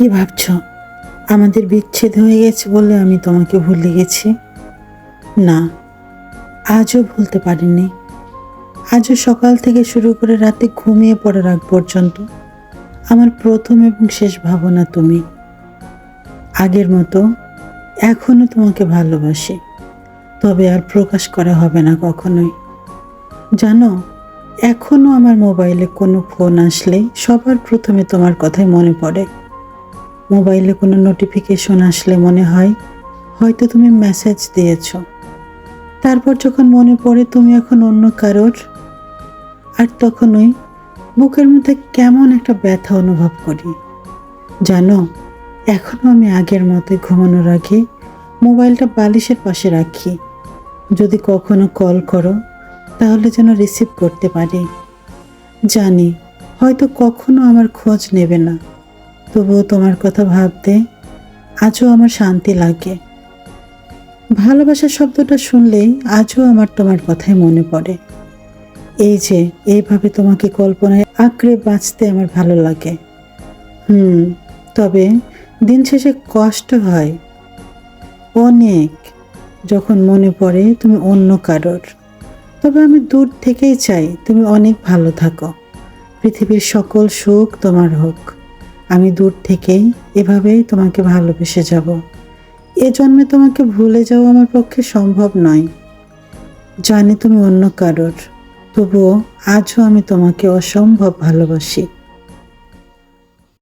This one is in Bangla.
কি ভাবছ? আমাদের বিচ্ছেদ হয়ে গেছে বলে আমি তোমাকে ভুলে গেছি। না, আজও ভুলতে পারিনি। আজও সকাল থেকে শুরু করে রাতে ঘুমিয়ে পড়ার আগ পর্যন্ত আমার প্রথম এবং শেষ ভাবনা তুমি। আগের মতো এখনও তোমাকে ভালোবাসি, তবে আর প্রকাশ করা হবে না কখনোই। জানো এখনও আমার মোবাইলে কোনো ফোন আসলে সবার প্রথমে তোমার কথাই মনে পড়ে। মোবাইলে কোনো নোটিফিকেশন আসলে মনে হয়, হয়তো তুমি মেসেজ দিয়েছ। তারপর যখন মনে পড়ে তুমি এখন অন্য কারোর, আর তখনই বুকের মধ্যে কেমন একটা ব্যথা অনুভব করি। জানো এখনও আমি আগের মতোই ঘুমানোর আগে মোবাইলটা বালিশের পাশে রাখি। যদি কখনো কল করো, তাহলে যেন রিসিভ করতে পারি। জানি, হয়তো কখনো আমার খোঁজ নেবে না। তবুও তোমার কথা ভাবতে আজও আমার শান্তি লাগে। ভালোবাসার শব্দটা শুনলেই আজও আমার তোমার কথাই মনে পড়ে। এই যে, এইভাবে তোমাকে কল্পনায় আঁকড়ে বাঁচতে আমার ভালো লাগে। হুম, তবে দিন শেষে কষ্ট হয়। অনেক, যখন মনে পড়ে তুমি অন্য কারোর। তবে আমি দূর থেকেই চাই তুমি অনেক ভালো থাকো। পৃথিবীর সকল সুখ তোমার হোক। আমি দূর থেকেই এভাবেই তোমাকে ভালোবেসে যাব। এ জন্মে তোমাকে ভুলে যাওয়া আমার পক্ষে সম্ভব নয়। জানি তুমি অন্য কারোর, তবুও আজও আমি তোমাকে অসম্ভব ভালোবাসি।